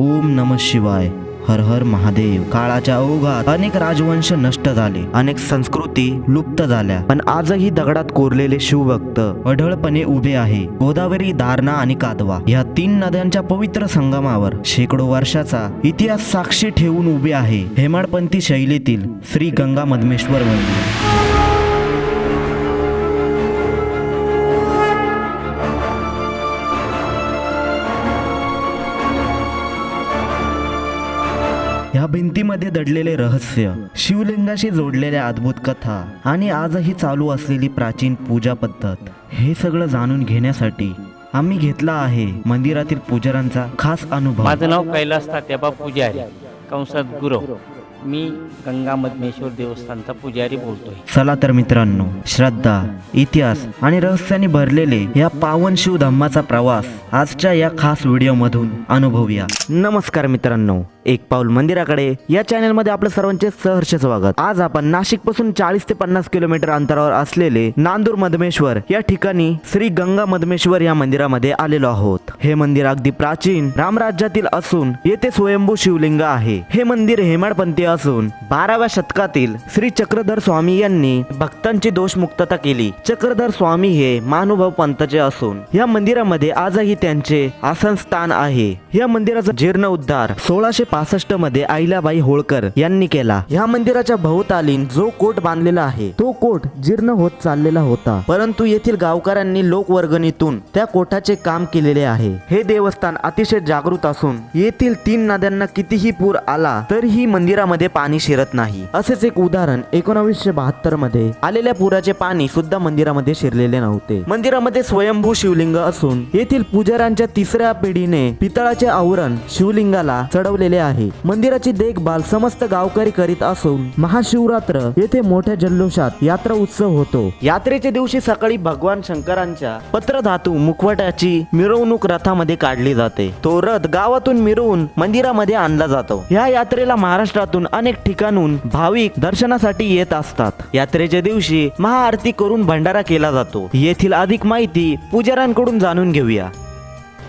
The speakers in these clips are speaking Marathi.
ओम नम शिवाय हर हर महादेव. काळाच्या ओघात अनेक राजवंश नष्ट झाले अनेक संस्कृती लुप्त झाल्या पण आजही दगडात कोरलेले शिवभक्त अढळपणे उभे आहे. गोदावरी दारणा आणि कादवा या तीन नद्यांच्या पवित्र संगमावर शेकडो वर्षाचा इतिहास साक्षी ठेवून उभे आहे. हेमाडपंथी शैलीतील श्री गंगा मधमेश्वर मंदिर. भिंतीमध्ये दडलेले रहस्य शिवलिंगाशी जोडलेल्या अद्भुत कथा आणि आजही चालू असलेली प्राचीन पूजा पद्धत हे सगळं जाणून घेण्यासाठी आम्ही घेतला आहे मंदिरातील पुजाऱ्यांचा खास अनुभव. माझं नाव कैलास तात्याबा पुजारी कंसात गुरव मी गंगा मधमेश्वर देवस्थानचा पुजारी बोलतोय. चला तर मित्रांनो श्रद्धा इतिहास आणि रहस्याने भरलेले या पावन शिव धम्माचा प्रवास आजच्या या खास व्हिडिओ मधून अनुभवूया. नमस्कार मित्रांनो एक पाऊल मंदिराकडे. या चॅनलमध्ये आपलं सर्वांचे सहर्ष स्वागत. आज आपण नाशिकपासून चाळीस ते पन्नास किलोमीटर अंतरावर असलेले नांदूर मधमेश्वर या ठिकाणी श्री गंगा मधमेश्वर या मंदिरामध्ये आलेलो आहोत. हे मंदिर अगदी प्राचीन रामराज्यातील असून येथे स्वयंभू शिवलिंग आहे. हे मंदिर हेमाडपंथी असून बाराव्या शतकातील श्री चक्रधर स्वामी यांनी भक्तांची दोषमुक्तता केली. चक्रधर स्वामी हे महानुभाव पंथाचे असून या मंदिरामध्ये आजही त्यांचे आसन स्थान आहे. या मंदिराचा जीर्ण उद्धार सोळाशे पासष्टमध्ये आईलाबाई होळकर यांनी केला. या मंदिराच्या भोवतालीन जो कोट बांधलेला आहे तो कोट जीर्ण होत चाललेला होता. परंतु येथील गावकऱ्यांनी लोकवर्गणीतून त्या कोटाचे काम केलेले आहे. हे देवस्थान अतिशय जागृत असून येथील तीन नद्यांना कितीही पूर आला तरीही मंदिरामध्ये पाणी शिरत नाही. असेच एक उदाहरण एकोणावीसशे बहात्तरमध्ये आलेल्या पुराचे पाणी सुद्धा मंदिरामध्ये शिरलेले नव्हते. मंदिरामध्ये स्वयंभू शिवलिंग असून येथील पुजाऱ्यांच्या तिसऱ्या पिढीने पितळाचे आवरण शिवलिंगाला चढवलेले आहे. मंदिराची देखभाल समस्त गावकरी करीत असून महाशिवरात्र येथे मोठ्या जल्लोषात यात्रा उत्सव होतो. यात्रेच्या दिवशी सकाळी भगवान शंकरांच्या पत्रधातू मुखवट्याची मिरवणूक रथामध्ये काढली जाते. तो रथ गावातून मिरवून मंदिरामध्ये आणला जातो. या यात्रेला महाराष्ट्रातून अनेक ठिकाणून भाविक दर्शनासाठी येत असतात. यात्रेच्या दिवशी महाआरती करून भंडारा केला जातो. येथील अधिक माहिती पुजाऱ्यांकडून जाणून घेऊया.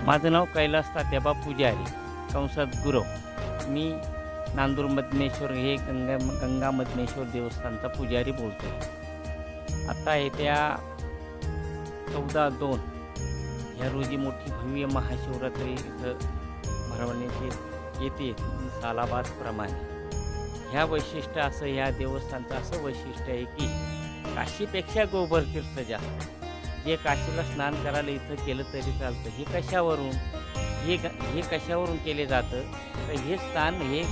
माझं नाव कैलास तात्याबा पुजारी कंसात गुरव. मी नांदूर मधमेश्वर हे गंगा गंगा मधमेश्वर देवस्थानचा पुजारी बोलतोय. आता येत्या चौदा दोन ह्या रोजी मोठी भव्य महाशिवरात्री इथं भरवण्यात येते सालाबादप्रमाणे. ह्या वैशिष्ट्य असं ह्या देवस्थानचं असं वैशिष्ट्य आहे की काशीपेक्षा गोबर तीर्थ जास्त. जे काशीला स्नान करायला इथं केलं तरी चालतं. हे कशावरून? हे ग हे कशावरून केले जातं? तर हे स्थान हे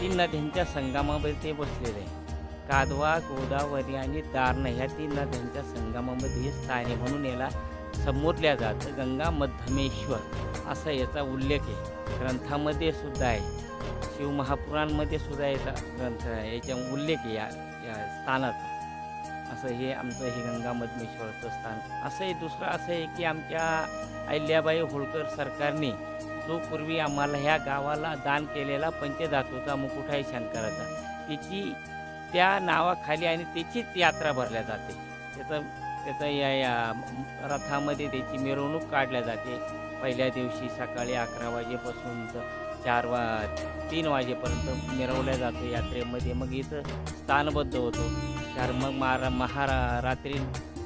तीन नद्यांच्या संगमामध्ये ते बसलेलं आहे. कादवा गोदावरी आणि दारणा ह्या तीन नद्यांच्या संगमामध्ये हे स्थान आहे म्हणून याला संबोधल्या जातं गंगा मध्यमेश्वर असा याचा उल्लेख आहे. ग्रंथामध्ये सुद्धा आहे. शिवमहापुराणमध्ये सुद्धा याचा ग्रंथ आहे. याच्या उल्लेख आहे या या स्थानाचा. असं हे आमचं हे गंगा मधमेश्वरचं स्थान. असं आहे दुसरं असं आहे की आमच्या अहिल्याबाई होळकर सरकारने जो पूर्वी आम्हाला ह्या गावाला दान केलेला पंचधातूचा मुकुट आहे शंकराचा त्याची त्या नावाखाली आणि त्याचीच यात्रा भरल्या जाते. त्याचं त्याचं या या रथामध्ये त्याची मिरवणूक काढल्या जाते. पहिल्या दिवशी सकाळी अकरा वाजेपासून तर चार वा तीन वाजेपर्यंत मिरवल्या जातो यात्रेमध्ये. मग इथं स्थानबद्ध होतो. तर मग महारा महारा रात्री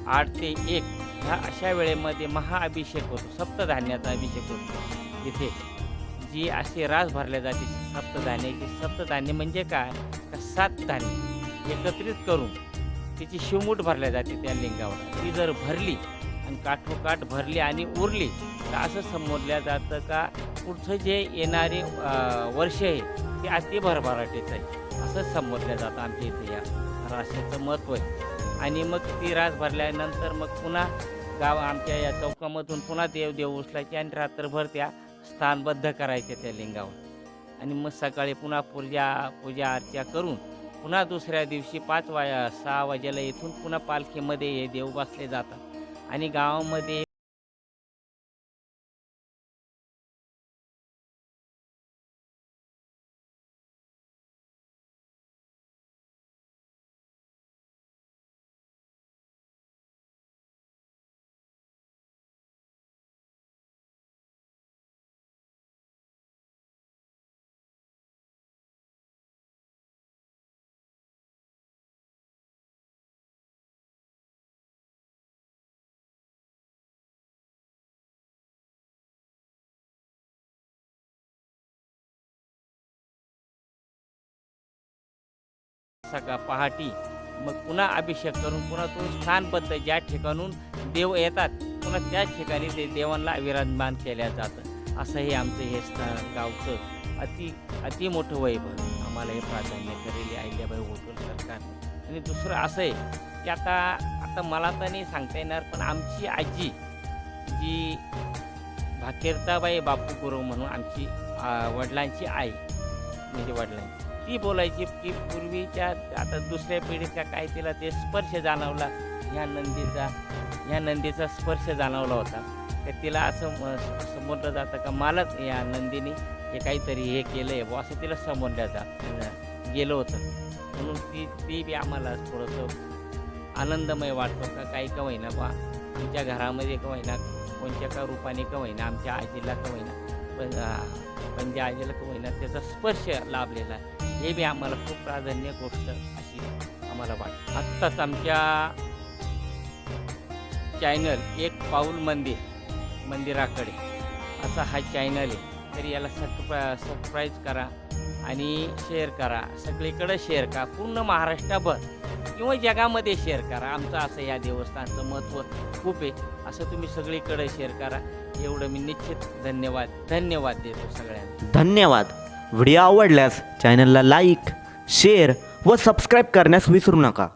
आठ ते एक ह्या अशा वेळेमध्ये महाअभिषेक होतो सप्तधान्याचा अभिषेक होतो. इथे जी अशी रास भरले जाते सप्तधान्याची सप्तधान्य म्हणजे काय? का सात धान्य एकत्रित करून तिची शिवमूठ भरल्या जाते त्या लिंगावर. ती जर भरली आणि काठोकाठ भरली आणि उरली तर असं समोरल्या जातं का? पुढचं जे येणारे वर्ष आहे ते अति भरभराटीचं आहे. असं संबोधलं जातं आमच्या इथे या राशीचं महत्त्व आहे. आणि मग ती रास भरल्यानंतर मग पुन्हा गाव आमच्या या चौकामधून पुन्हा देव देव उचलायचे आणि रात्रभर त्या स्थानबद्ध करायच्या त्या लिंगावर. आणि मग सकाळी पुन्हा पूजा पूजा अर्चा करून पुन्हा दुसऱ्या दिवशी पाच वाया सहा वाजेला इथून पुन्हा पालखीमध्ये हे देव बसले जातात. आणि गावामध्ये सकाळ पहाटी. मग पुन्हा अभिषेक करून पुन्हा तो स्थानबद्ध ज्या ठिकाणून देव येतात पुन्हा त्याच ठिकाणी ते देवांना विराजमान केल्या जातं. असं हे आमचं हे स्थान गावचं अति अति मोठं वैभव आम्हाला हे प्राधान्य करेल आहिल्याबाई होतून सरकारने आणि दुसरं असं आहे की आता आता मला तर नाही सांगता येणार पण आमची आजी जी भाकेरताबाई बापू गुरु म्हणून आमची वडिलांची आई म्हणजे वडिलांची ती बोलायची की पूर्वीच्या आता दुसऱ्या पिढीच्या काय तिला ते स्पर्श जाणवला. ह्या नंदीचा ह्या नंदीचा स्पर्श जाणवला होता. तर तिला असं समोरलं जातं का मलाच या नंदीने हे काहीतरी हे केलं आहे बा असं तिला समजलं जात गेलं होतं. म्हणून ती ती बी आम्हाला थोडंसं आनंदमय वाटतो का काही का होईना बा आमच्या घरामध्ये का होईना कोणत्या का रूपाने का होईना आमच्या आजीला का होईना पण पण ज्या आजीला का होईना त्याचा स्पर्श लाभलेला आहे. हे बी आम्हाला खूप प्राधान्य गोष्ट अशी आम्हाला वाटते. आत्ताच आमच्या चॅनल एक पाऊल मंदिर मंदिराकडे. असा हा चॅनल आहे. तर याला सबस्क्रा सबस्क्राईब करा आणि शेअर करा. सगळीकडे शेअर करा. पूर्ण महाराष्ट्राभर किंवा जगामध्ये शेअर करा. आमचं असं या देवस्थानचं महत्त्व खूप आहे. असं तुम्ही सगळीकडे शेअर करा. एवढं मी निश्चित धन्यवाद धन्यवाद देतो सगळ्यांना. धन्यवाद. व्हिडिओ आवडल्यास चॅनलला लाईक शेअर व सबस्क्राईब करण्यास विसरू नका.